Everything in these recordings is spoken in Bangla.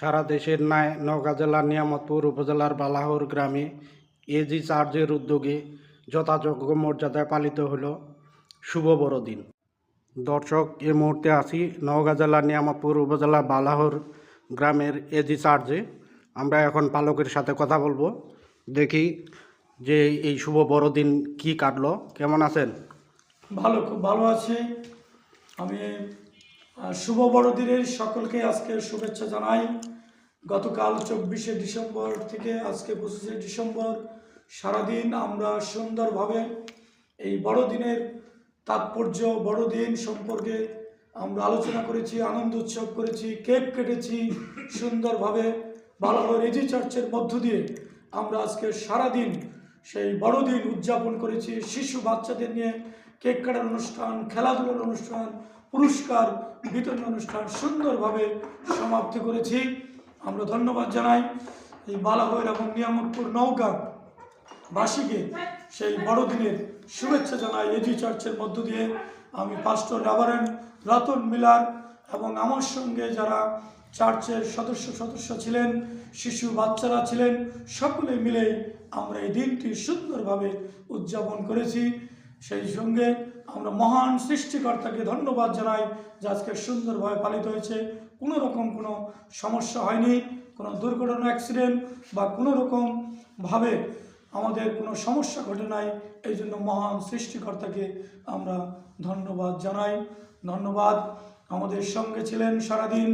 সারা দেশের ন্যায় নওগাঁ জেলার নিয়ামতপুর উপজেলার বালাহর গ্রামে এজি চার্চের উদ্যোগে যথাযোগ্য মর্যাদায় পালিত হলো। শুভ বড়দিন। দর্শক এই মুহূর্তে আছি নওগাঁ জেলার নিয়ামতপুর উপজেলা বালাহর গ্রামের এজি চার্জে। আমরা এখন পালকের সাথে কথা বলব। দেখি যে এই শুভ বড়দিন কি কাটলো। কেমন আছেন? ভালো, খুব ভালো আছি। আমি শুভ বড়দিনের সকলকে আজকে শুভেচ্ছা জানাই। গতকাল চব্বিশে ডিসেম্বর থেকে আজকে পঁচিশে ডিসেম্বর সারাদিন আমরা সুন্দরভাবে এই বড়দিনের তাৎপর্য, বড়দিন সম্পর্কে আমরা আলোচনা করেছি, আনন্দ উৎসব করেছি, কেক কেটেছি, সুন্দরভাবে, ভালোভাবে রেজি চার্চের মধ্য দিয়ে আমরা আজকে সারাদিন সেই বড়দিন উদযাপন করেছি। শিশু বাচ্চাদের নিয়ে কেক কাটার অনুষ্ঠান, খেলাধুলার অনুষ্ঠান, পুরস্কার বিতরণ অনুষ্ঠান সুন্দরভাবে সমাপ্তি করেছি। আমরা ধন্যবাদ জানাই এই বালাহর এবং নিয়ামতপুর নৌকা বাসীকে সেই বড়দিনের শুভেচ্ছা জানাই। এজি চার্চের মধ্য দিয়ে আমি পাস্টর রাবারেন রতন মিলার এবং আমার সঙ্গে যারা চার্চের সদস্য সদস্য ছিলেন, শিশু বাচ্চারা ছিলেন, সকলে মিলে আমরা এই দিনটি সুন্দরভাবে উদযাপন করেছি। সেই সঙ্গে আমরা মহান সৃষ্টিকর্তাকে ধন্যবাদ জানাই যে আজকে সুন্দরভাবে পালিত হয়েছে। কোনো রকম কোনো সমস্যা হয়নি, কোনো দুর্ঘটনা অ্যাক্সিডেন্ট বা কোনো রকম ভাবে আমাদের কোনো সমস্যা ঘটে নাই। এই জন্য মহান সৃষ্টিকর্তাকে আমরা ধন্যবাদ জানাই। ধন্যবাদ। আমাদের সঙ্গে ছিলেন সারাদিন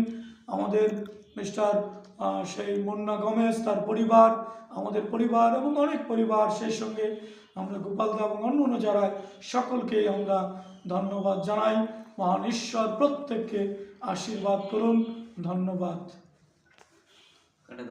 আমাদের মিস্টার সেই মুন্না গমেশ, তার পরিবার, আমাদের পরিবার এবং অনেক পরিবার, সেই সঙ্গে আমরা গোপালদা এবং অন্য অন্য যারা সকলকে আমরা ধন্যবাদ জানাই। মহান ঈশ্বর প্রত্যেককে আশীর্বাদ করুন। ধন্যবাদ।